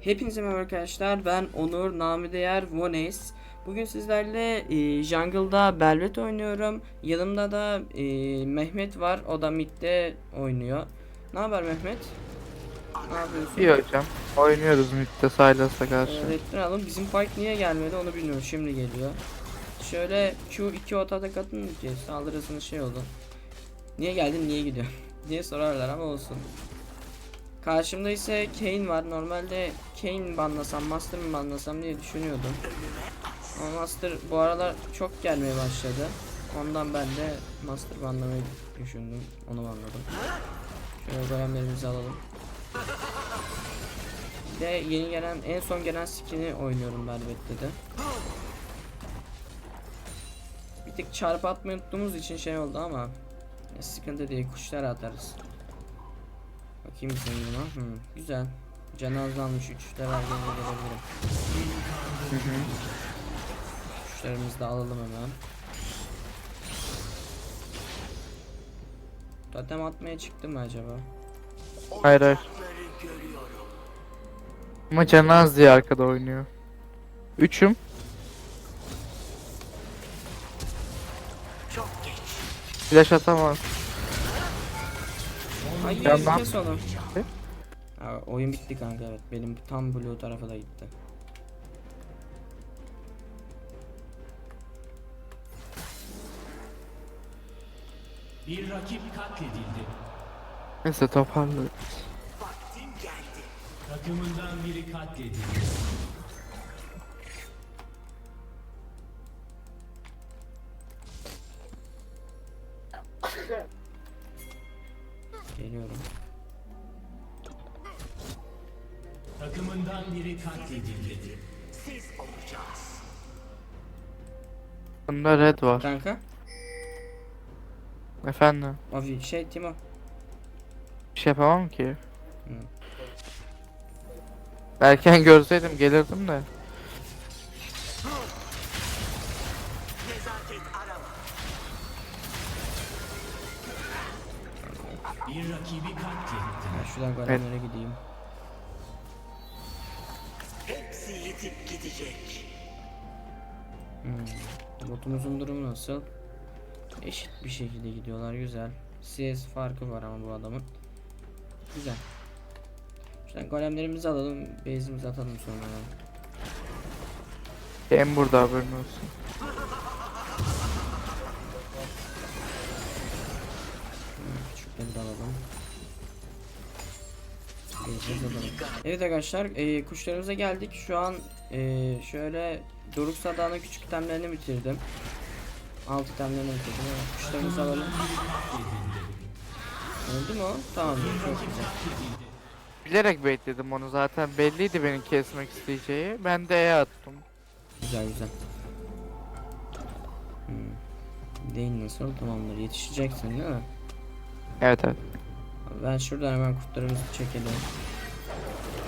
Hepinize merhaba arkadaşlar. Ben Onur, namı değer Vones. Bugün sizlerle e, Jungle'da Belvet oynuyorum. Yanımda da e, Mehmet var. O da midde oynuyor. Ne haber Mehmet? Ne yapıyorsun? İyi hocam. Oynuyoruz midde Silas'a karşı. Evet, alın. Bizim fight niye gelmedi onu bilmiyorum. Şimdi geliyor. Şöyle Q2 otada katınca saldırısının şey oldu. Niye geldin niye gidiyorsun diye sorarlar ama olsun. Karşımda ise Kane var. Normalde Kane banlasam, Master mı banlasam diye düşünüyordum. Ama Master bu aralar çok gelmeye başladı. Ondan ben de Master banlamayı düşündüm. Onu banladım. Şöyle golemlerimizi alalım. Bir de yeni gelen, en son gelen skin'i oynuyorum Belvet'te de. Bir tık çarpı atmayı unuttuğumuz için şey oldu ama sıkıntı değil kuşlar atarız. Bakayım senin buna. Hı, güzel. Canı azalmış 3 level gelince gelebilirim. Hı hı. Da alalım hemen. Totem atmaya çıktı mı acaba? Hayır hayır. Ama canı az diye arkada oynuyor. Üçüm. Flash atamaz. Hayır Yandan- kes onu. Oyun bitti kanka evet. Benim tam blue tarafa da gitti. Bir rakip katledildi. Neyse toparlarız. Takımından biri katledildi. Biri katledildi. Bunda red var. Kanka. Efendim. Avi şey Timo. Bir şey yapamam ki. Hı. Erken görseydim gelirdim de. Bir rakibi katletti. Ben şuradan golemlere gideyim. Yitip gidecek. Hmm. Botumuzun durumu nasıl? Eşit bir şekilde gidiyorlar güzel. CS farkı var ama bu adamın. Güzel. Şuradan golemlerimizi alalım. Base'imizi atalım sonra. En burada haberin olsun. Hmm, Küçükleri de alalım. Base'imizi alalım. Evet arkadaşlar e, kuşlarımıza geldik. Şu an e, şöyle Doruk Sadağ'ın küçük itemlerini bitirdim. Alt itemlerini bitirdim. Evet, Kuşlarımızı alalım. Öldü mü o? Tamam çok güzel. Bilerek bekledim onu zaten belliydi beni kesmek isteyeceği. Ben de E attım. Güzel güzel. Hmm. Değil nasıl tamamdır. Yetişeceksin değil mi? Evet evet. Ben şuradan hemen kurtlarımızı çekelim.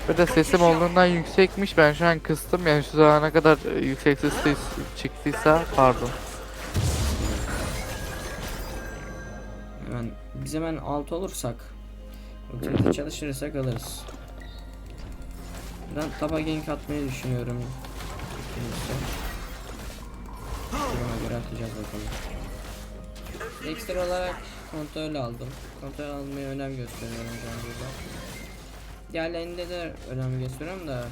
Burada sesim olduğundan yüksekmiş. Ben şu an kıstım yani şu zamana kadar e, yüksek sesli çıktıysa pardon. Hemen biz hemen alt olursak ultimate çalışırsak alırız. Ben taba gank atmayı düşünüyorum. Duruma göre atacağız bakalım. Ekstra olarak kontrol aldım. Kontrol almaya önem gösteriyorum şu an burada. Diğerlerinde de önem gösteriyorum da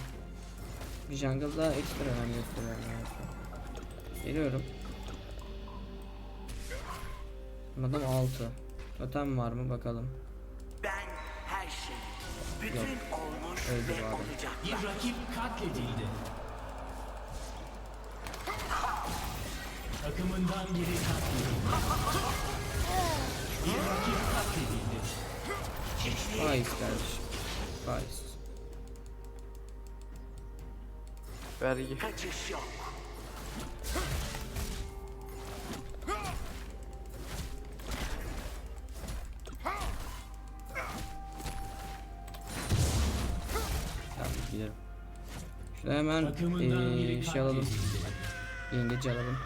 Jungle'da ekstra önem gösteriyorum. Evet. Geliyorum. Adam 6. Totem var mı bakalım. Ben her şey. Bütün Yok. olmuş Öldü ve olacak. Bir rakip katledildi. Takımından biri katledildi. Bir rakip katledildi. Faiz kardeşim. Faiz. Vergi. Kaçış yok. Tamam gidelim. Şurada hemen biri şey alalım. Yengeci alalım.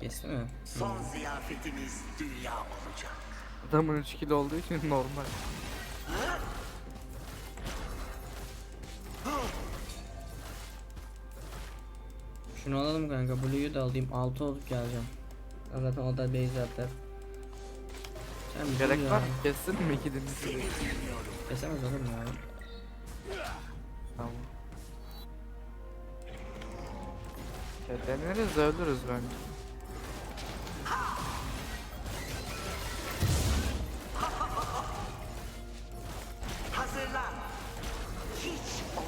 Kesti mi? Son ziyafetimiz dünya olacak. Adamın 3 kilo olduğu için normal. Şunu alalım kanka. Blue'yu da alayım. 6 olup geleceğim. Zaten o da base atar. Sen Gerek var mı? Kessin mi ikinizi? Kesemez olur mu ya? Tamam. Ya deneriz de ölürüz bence.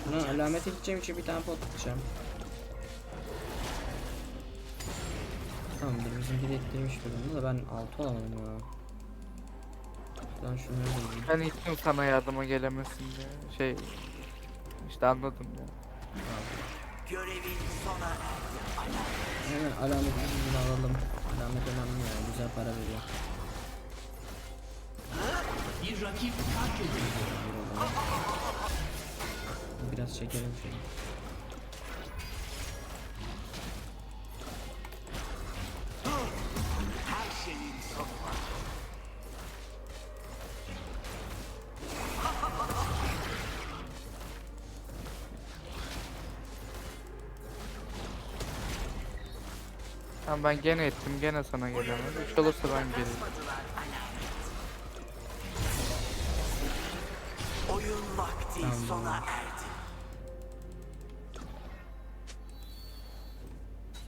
Buna alamete gideceğim için bir tane pot tutacağım. Tamamdır bizimki de ettirmiş durumda da ben 6 olamadım ya. Şunları da yiyeyim. Ben gittim sana yardıma gelemesin diye. Şey işte anladım ya. görevin sona erdi. Hemen alametimizi alalım. Alamet önemli ya güzel para veriyor. Bir rakip. Bir olalım. Biraz çekelim şunu. Tamam ben gene ettim gene sana gelemem. Üç olursa ben gelirim. Oyun vakti Tamam. sona erdi.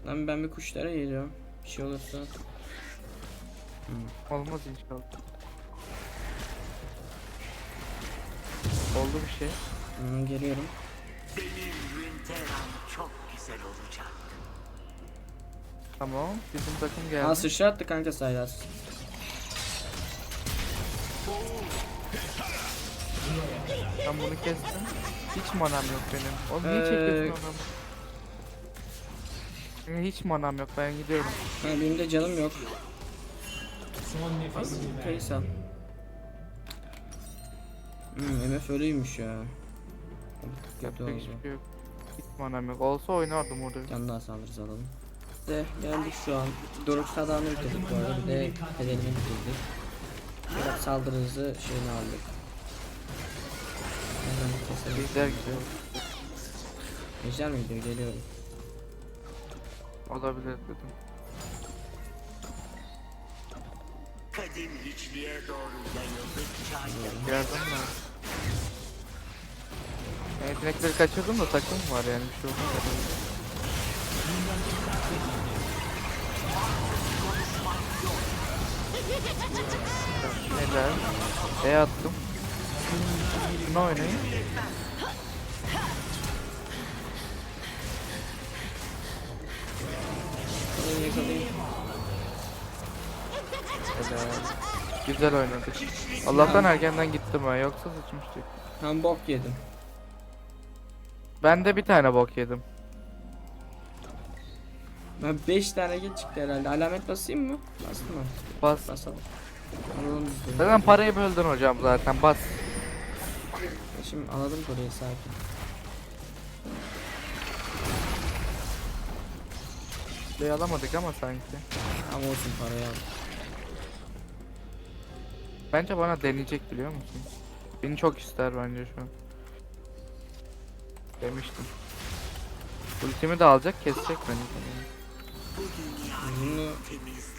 Lan ben bir kuşlara geliyorum. Bir şey olursa. Olmaz inşallah. Oldu bir şey. Hmm, geliyorum. Benim Winteran çok güzel olacak. Tamam. Bizim takım geldi. Aa sıçrattı kanka Saylas. Ben bunu kestim. Hiç manam yok benim. Oğlum niye Ee, çekiyorsun adamı? Benim hiç manam yok ben gidiyorum. Ha, benim de canım yok. Son nefesini ver. Kaysa. Hmm, MF öyleymiş ya. Kötü Yapacak oldu. hiçbir şey yok. Hiç manam yok. Olsa oynardım orada. Can daha saldırırız alalım. İşte geldik şu an. Doruk Sadan'ı bitirdik bu arada. Bir de Fedel'ini bitirdik. Biraz saldırı hızı şeyini aldık. Hemen keselim. Bizler gidiyor. Ejder mi gidiyor? Geliyorum. Olabilir dedim. Kadim hiçliğe doğru yayılır. Geldim ben. Ben yetenekleri kaçırdım da takım var yani bir şey olmaz. Neler? E attım. Şunu oynayın. Yakalayın. Helal. Güzel oynadık. Allah'tan erkenden gittim ha yoksa sıçmıştık. Ben bok yedim. Ben de bir tane bok yedim. Ben 5 tane geç çıktı herhalde. Alamet basayım mı? Bastım mı? Bas. Basalım. Alalım biz de. Zaten parayı böldün hocam zaten bas. Şimdi alalım burayı sakin. Şey alamadık ama sanki. Ama olsun parayı al. Bence bana deneyecek biliyor musun? Beni çok ister bence şu an. Demiştim. Ultimi de alacak kesecek beni. Bunu.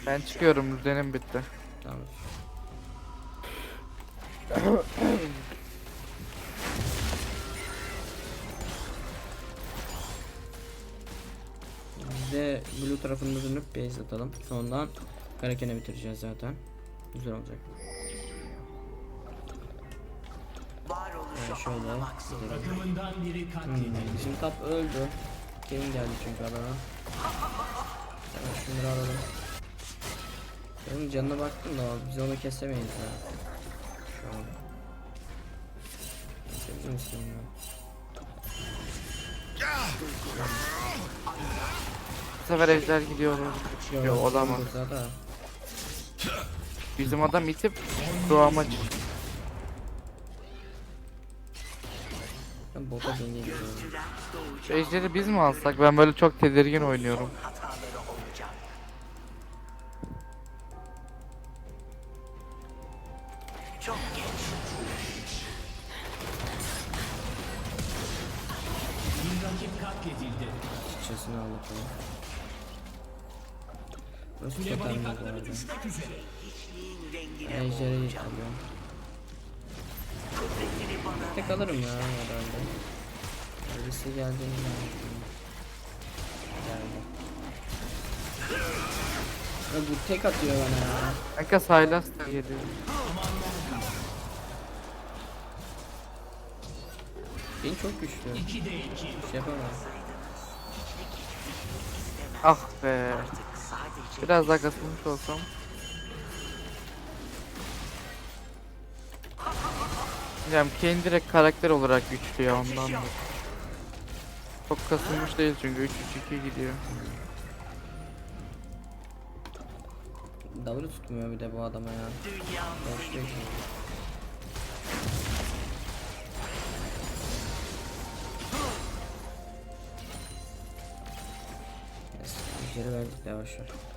Ben çıkıyorum düzenim bitti. tamam. Biz de blue tarafında dönüp base atalım. Sondan Karaken'e bitireceğiz zaten. Güzel olacak. Evet, şöyle. Takımından biri Hmm. Bizim tap öldü. Kane geldi çünkü alana. Hemen şunları alalım. Benim canına baktım da biz onu kesemeyiz ya. Şu an. Kesebilir misin ya? Sefer ejder gidiyor. Yo olamaz. burada da. Bizim adam itip doğama çıktı. Ben bota Şu ejderi biz mi alsak? Ben böyle çok tedirgin oynuyorum. hataları olacak. Burası Kule totem bu arada. kudretini bana Tek alırım ya herhalde. Birisi geldiğini ben Geldi. Ya bu tek atıyor bana ya. Kanka Sylas da geliyor. Benim çok güçlü. 2'de 2. Bir şey yapamam. Ah be. artık Biraz daha kasılmış olsam. Yani Kane direkt karakter olarak güçlü ya ondan da. Çok kasılmış değil çünkü 3-3-2 gidiyor. Davulu tutmuyor bir de bu adama ya. Başlıyor ki. Ejderi verdik de yavaş ver.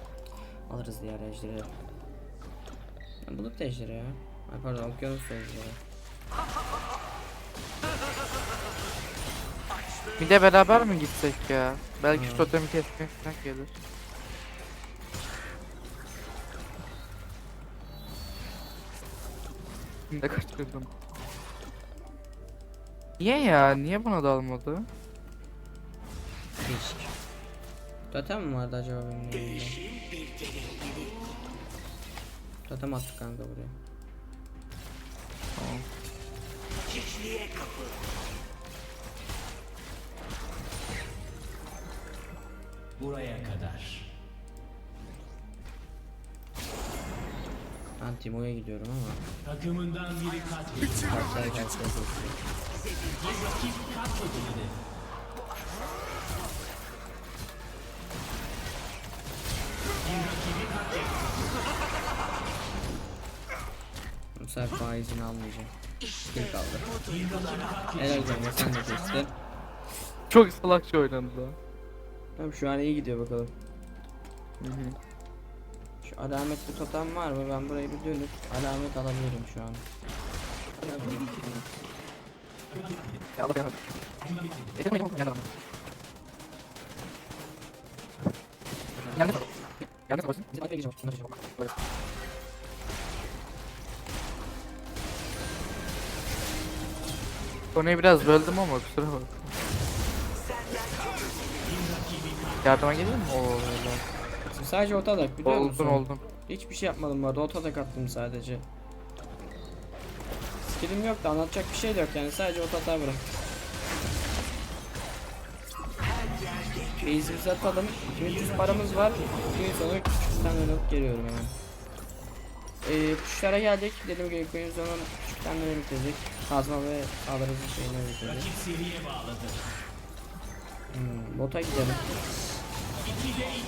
Alırız diğer ejderi. Bulut ejderi ya. Ay pardon okyanus ejderi. Bir de beraber mi gitsek ya? Belki şu Hı. totemi kesmek gelir. De kaçırdım. Niye ya? Niye buna dalmadı? Değişik. Totem mi vardı acaba benim elimde? Totem attı kanka buraya. Tamam. Hiçliğe kapıl. Buraya kadar. Ben Timo'ya gidiyorum ama. Takımından biri katledildi. Gelse Bir rakip katledildi. Bu sefer faizini almayacağım. Kim kaldı? Helal canım sen de kestin. Çok salakça oynadı da. Tamam şu an iyi gidiyor bakalım. Hı hı. Şu alametli totem var mı? Ben burayı bir dönüp alamet alabilirim şu an. Ya Allah belanı. Yeter mi? Geldi adam. Geldi. Geldi kapatsın. Konuyu biraz böldüm ama kusura bak. Yardıma geleyim mi? Oo. Şimdi sadece otadak biliyor musun? Oldun oldun. Hiçbir şey yapmadım bu arada otadak attım sadece. Skillim yok da anlatacak bir şey de yok yani sadece otatağı bırak. Base'imizi atalım. 2300 paramız var. Gün sonu küçük tane not geliyorum hemen. Ee, kuşlara geldik. Dediğim gibi gün sonu küçük tane bitirdik. Kazma ve saldırıcı şeyini bitirdik. Rakip seriye bağladı. Hmm, bota gidelim.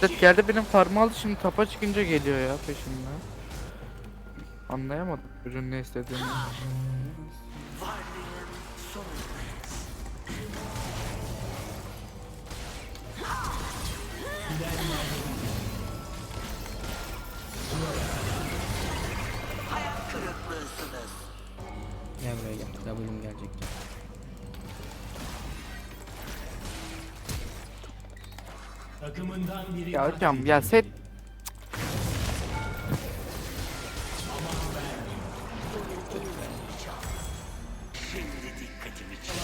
Evet geldi benim farmı aldı şimdi tapa çıkınca geliyor ya peşimden. Anlayamadım çocuğun ne istediğini. Hayat kırıklığısınız. Gel buraya gel. W'm gelecekti. Takımından biri Ya hocam ya set Şimdi dikkatimi çek.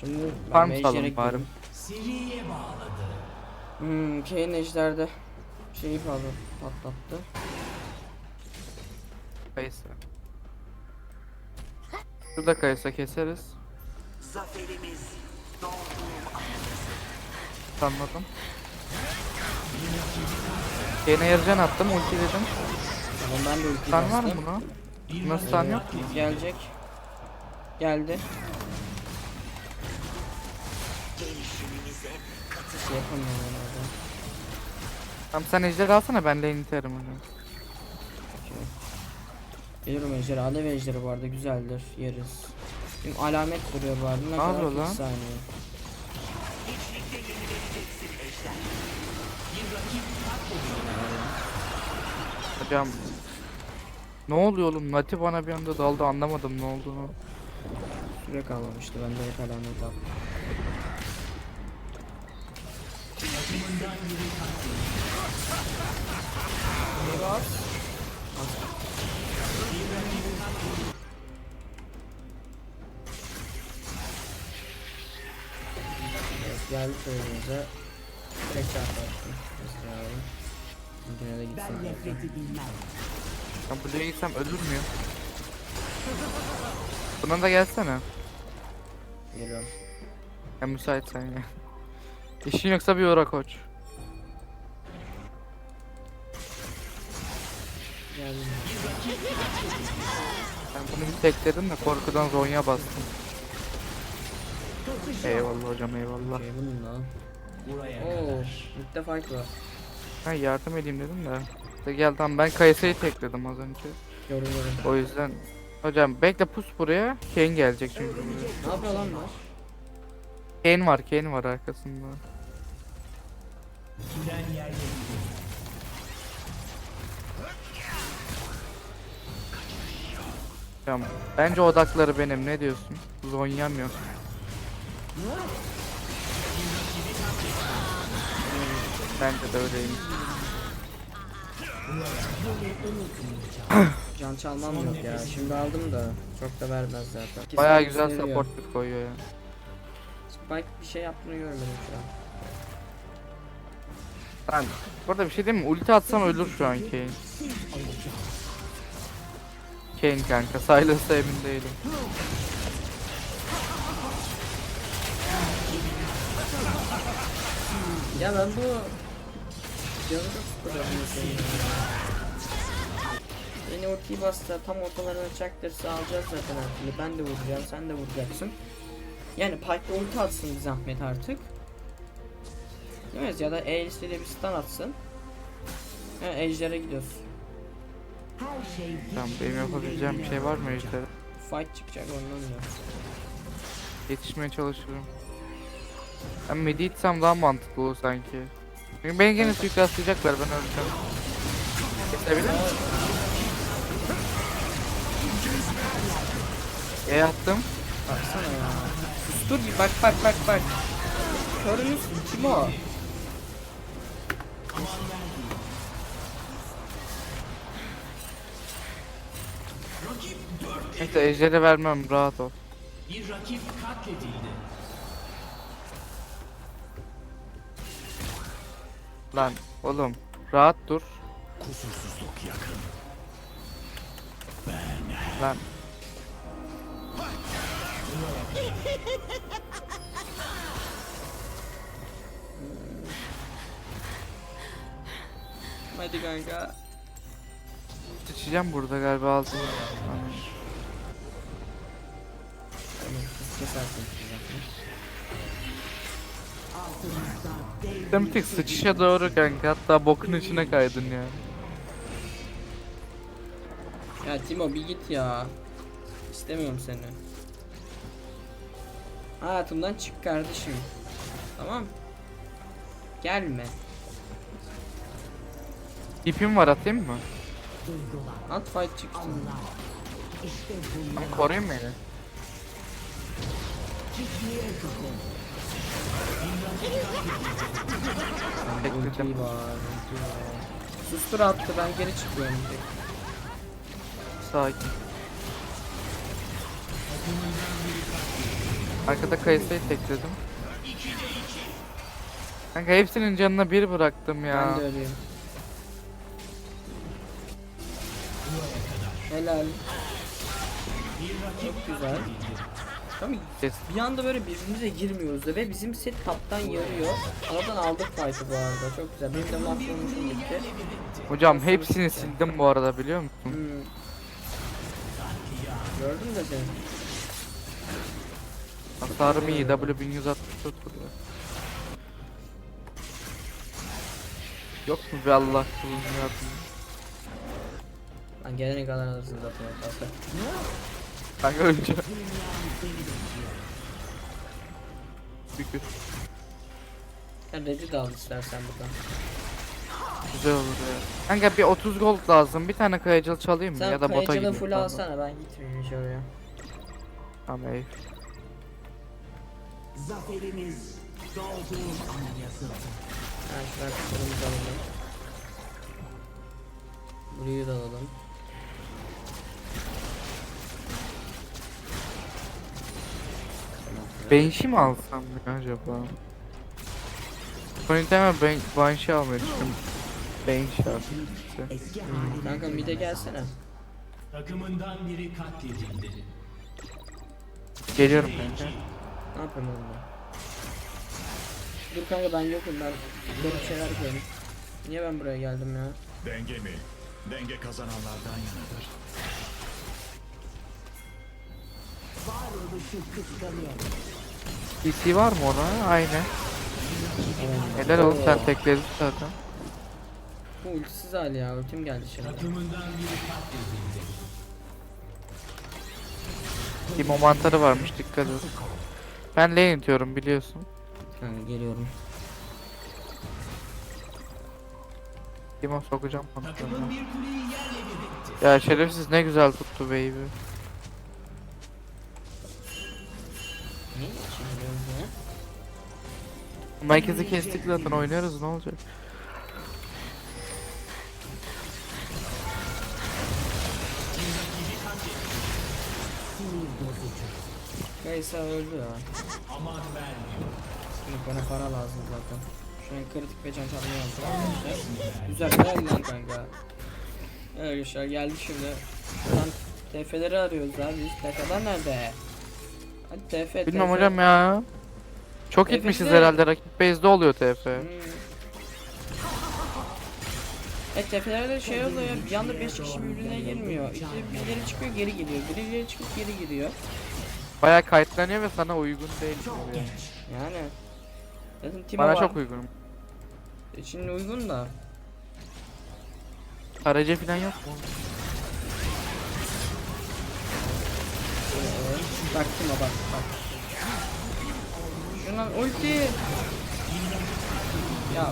Şimdi ben farm gidiyorum. bari. Seriye bağladı. Hmm, Kane ejderde şeyi fazla patlattı. Kayısı. Şurada kayısa keseriz. Zaferimiz doğduğum an. Anladım. Yine yarıcan attım ulti dedim. Tamam ben de ulti Stun var mı bastım. buna? Nasıl stun yok? Gelecek. Geldi. Şey yapamıyorum orada. Tamam sen ejder alsana ben lane iterim onu. Geliyorum ejderi. Alev ejderi bu arada güzeldir. Yeriz. Şimdi alamet duruyor bu arada. Ne kadar? yapıyor 40 lan? saniye. Hocam Ne oluyor oğlum? Nati bana bir anda daldı anlamadım ne olduğunu. Süre kalmamıştı. Ben de hep bak. Evet, geldi önümüze. Direkt çarpattım. Mesela alayım. Yine de gitsin. Ben nefreti bilmem. Ben buraya gitsem ölür müyüm? Buna da gelsene. Geliyorum. Ya müsaitsen ya. İşin yoksa bir uğra koç. Geldim. Ben bunu bir tekledim de korkudan zonya bastım. Eyvallah hocam eyvallah. Okey bununla. Buraya Oo, kadar. midde fight var. Ha yardım edeyim dedim de. İşte gel tamam ben Kayse'yi tekledim az önce. Yorum yorum. O yüzden Hocam bekle pus buraya. Kane gelecek çünkü. buraya. Ne yapıyor lan bunlar? Kane var, Kane var arkasında. Hocam bence odakları benim. Ne diyorsun? Zonyam yok. Bence de öyleymiş. Can çalmam yok ya. Şimdi aldım da çok da vermez zaten. Saat güzel sürüyor. supportif koyuyor ya. Spike bir şey yaptığını görmedim şu an. Ben burada bir şey diyeyim mi? Ulti atsam ölür şu an Kane. Kane kanka. Silas'a emin değilim. Ya ben bu canı senin ya. Beni ultiyi bastı tam ortalarına çaktırsa alacağız zaten türlü. Ben de vuracağım sen de vuracaksın. Yani Pike'la ulti atsın bir zahmet artık. Değil mi? Ya da Aelis'le de bir stun atsın. Ha, Ejder'e gidiyoruz. Tamam benim yapabileceğim bir şey var mı işte? Fight çıkacak ondan da. Yetişmeye çalışıyorum. Ben midi itsem daha mantıklı olur sanki. Çünkü beni gene suikastlayacaklar ben öleceğim. Kesebilir miyim? E attım. Baksana ya. Sustur bir bak bak bak bak. Körünüz kim o? Neyse ejderi vermem rahat ol. Bir rakip katledildi. Lan oğlum rahat dur. Kusursuzluk yakın. Lan Hadi kanka. sıçacağım burada galiba dev Sen bir tek sıçışa doğru kanka hatta bokun içine kaydın ya. Ya Timo bir git ya. İstemiyorum seni. Hayatımdan çık kardeşim. Tamam. Gelme. İpim var atayım mı? At fight bunlar. Tamam, koruyun beni. Ultiyi var. ultiyi var. Sustur attı ben geri çıkıyorum. Sakin. Arkada kayısıyı tekledim. Kanka hepsinin canına bir bıraktım ya. Ben de ölüyorum. Helal. Çok güzel. Tamam Kes. bir anda böyle birbirimize girmiyoruz da ve bizim set taptan yarıyor. Aradan aldık fight'ı bu arada. Çok güzel. Benim de mahvolmuşum gitti. Hocam hepsini sildim bu arada biliyor musun? Hmm. Gördün de seni. Hasarım iyi. W 1164 vuruyor. Yok mu bir Allah kulunu yardım? Lan gelene kadar alırsın zaten o tahta. Kanka önce. Şükür. Sen red'i de al istersen buradan. Güzel olur ya. Kanka bir 30 gold lazım. Bir tane kayıcıl çalayım mı? Sen ya da bota kayıcılı gideyim. full alsana ben gitmeyeyim hiç oraya. Tamam. Zaferimiz doğduğu an yazıldı. Şuradan kırmızı alalım. Burayı da alalım. Banshee mi alsam ya acaba? Point hemen ben Banshee almayı düşündüm. Banshee alsam. Eski Hmm, kanka mide gelsene. Takımından biri katledildi. Geliyorum kanka. Ne yapayım oğlum ben? Dur kanka ben yokum ben garip şeyler yapıyorum. Niye ben buraya geldim ya? Denge mi? Denge kazananlardan yanadır. PC var mı ona? Aynen. Helal oğlum sen tekledin zaten. Bu ultisiz hali ya ultim geldi şimdi. Takımından biri katledildi. Timo mantarı varmış dikkat et. Ben lane itiyorum biliyorsun. Kanka geliyorum. Timo sokacağım etti. Ya şerefsiz ne güzel tuttu baby. Ne ya? Merkezi kestik zaten oynuyoruz ne olacak? Kaysa öldü ya. Aman vermiyor. Şimdi bana para lazım zaten. Şu an kritik ve can arkadaşlar. Güzel güzel lan kanka. Evet arkadaşlar geldi şimdi. Şuradan TF'leri arıyoruz abi. Biz TF'ler nerede? Hadi TF Bilmem hocam ya. Çok TF'de gitmişiz herhalde rakip base'de oluyor TF. Hmm. Evet TF'lerde şey oluyor. Bir anda 5 kişi birbirine girmiyor. İşte birileri çıkıyor geri giriyor. Birileri çıkıp geri giriyor. Baya kayıtlanıyor ve sana uygun değil. gibi. Yani. Zaten Timo Bana var. çok uygun. İçin uygun da. Aracı falan yok mu? Bak Timo bak bak. Şuna ulti. Ya.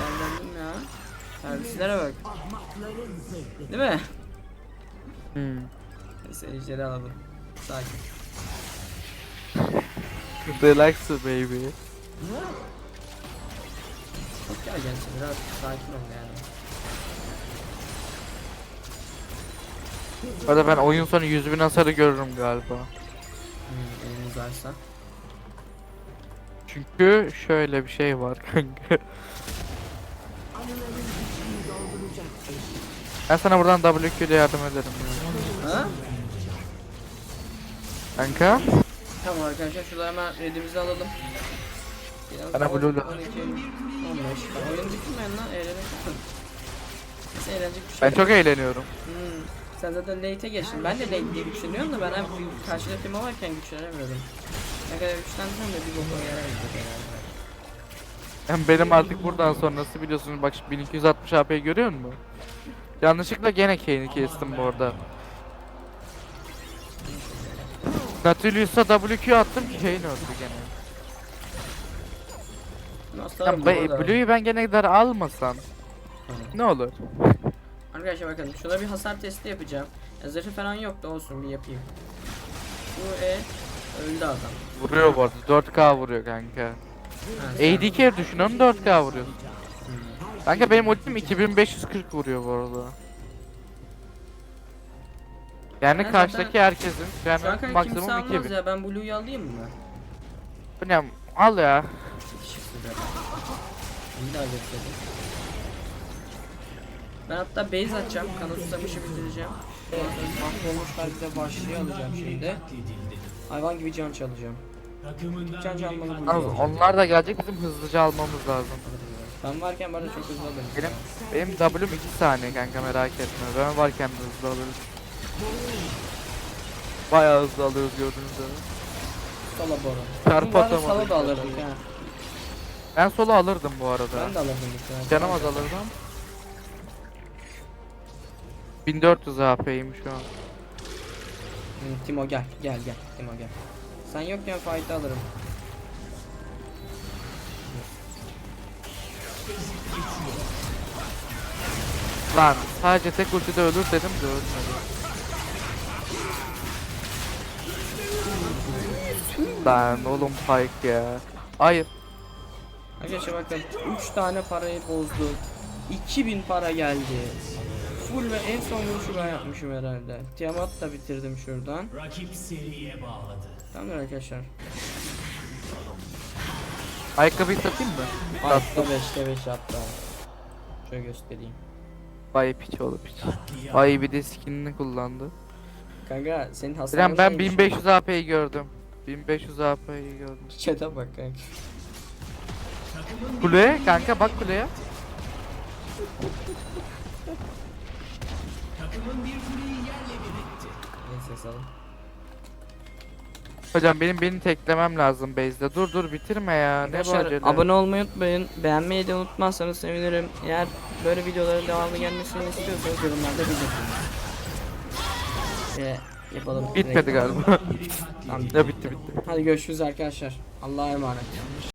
Ben döndüm ya. Servislere bak. Değil mi? Hmm. Neyse ejderi alalım. Sakin. Relax baby. Çok gel gerçi biraz sakin ol yani. Arada ben oyun sonu 100 bin hasarı görürüm galiba. Hmm, eliniz varsa. Çünkü şöyle bir şey var kanka. Ben sana buradan WQ ile yardım ederim. Ha? Kanka. Tamam arkadaşlar şurada hemen redimizi alalım. Biraz Bana blue 12, 15. Ben oyunu bitirmeyin lan eğlenerek eğlenecek bir şey Ben yok. çok eğleniyorum. Hmm. Sen zaten late'e geçtin. Ben de late diye güçleniyorum da ben hep karşıda Timo varken güçlenemiyordum. Ne kadar güçlensem de bir boka yaramayacak herhalde. Yani benim artık buradan sonrası biliyorsunuz bak şimdi 1260 AP görüyor musun? Yanlışlıkla gene Kane'i kestim bu arada. Nautilus'a WQ attım ki Kane öldü gene. Nasıl Blue'yu ben gene kadar almasam ne olur? Arkadaşlar bakın şurada bir hasar testi yapacağım. Ya zırhı falan yok da olsun bir yapayım. Bu E öldü adam. Vuruyor bu arada 4K vuruyor kanka. Ha, sen- AD carry düşünüyorum 4K vuruyor. Kanka benim ultim 2540 vuruyor bu arada. Yani Ben zaten- karşıdaki herkesin Şu an yani kanka kimse maksimum almaz 2000. ya ben Blue'yu alayım mı? Bu ne? Al ya. Teşekkür ederim. Bir daha göstereyim. Ben hatta base atacağım. Kanı susamışı bitireceğim. Ondan sonra mahvolmuş kalbide başlığı alacağım şimdi. Hayvan gibi can çalacağım. Can çalmalı. Yalnız onlar da gelecek bizim hızlıca almamız lazım. Ben varken bana çok hızlı alırım. Benim benim W'm 2 saniye kanka merak etme. Ben varken de hızlı alırız. Bayağı hızlı alıyoruz gördüğünüz üzere. Sala boru. Çarpı Bari atamadık. Sala da alırdık ha. Ben solo alırdım bu arada. Ben de alırdım tane. Canım az alırdım. 1400 AP'yim şu an. Hı, Timo gel gel gel Timo gel. Sen yokken fight alırım. Lan sadece tek ultide ölür dedim de ölmedi. Lan oğlum Pike ya. Hayır. Arkadaşlar bakın 3 tane parayı bozduk. 2000 para geldi. Full ve en son vuruşu ben yapmışım herhalde. Tiamat da bitirdim şuradan. Rakip seriye bağladı. Tamamdır arkadaşlar. Ayakkabıyı satayım mı? Hatta 5'te 5 yaptı. Şöyle göstereyim. Vay piç oğlu piç. Ay bir de skinini kullandı. Kanka senin hasarın İrem ben şeymiş. 1500 AP'yi gördüm. 1500 AP'yi gördüm. Chat'e bak kanka. Kuleye kanka bak kuleye. Takımın bir kuleyi yerle bir etti. Neyse salın. Hocam benim beni teklemem lazım base'de. Dur dur bitirme ya. Ne bu Arkadaşlar acele? abone olmayı unutmayın. Beğenmeyi de unutmazsanız sevinirim. Eğer böyle videoların devamlı gelmesini istiyorsanız yorumlarda belirtin. Ve yapalım. Bitmedi direkt. galiba. Tamam, ya bitti bitti. Hadi görüşürüz arkadaşlar. Allah'a emanet.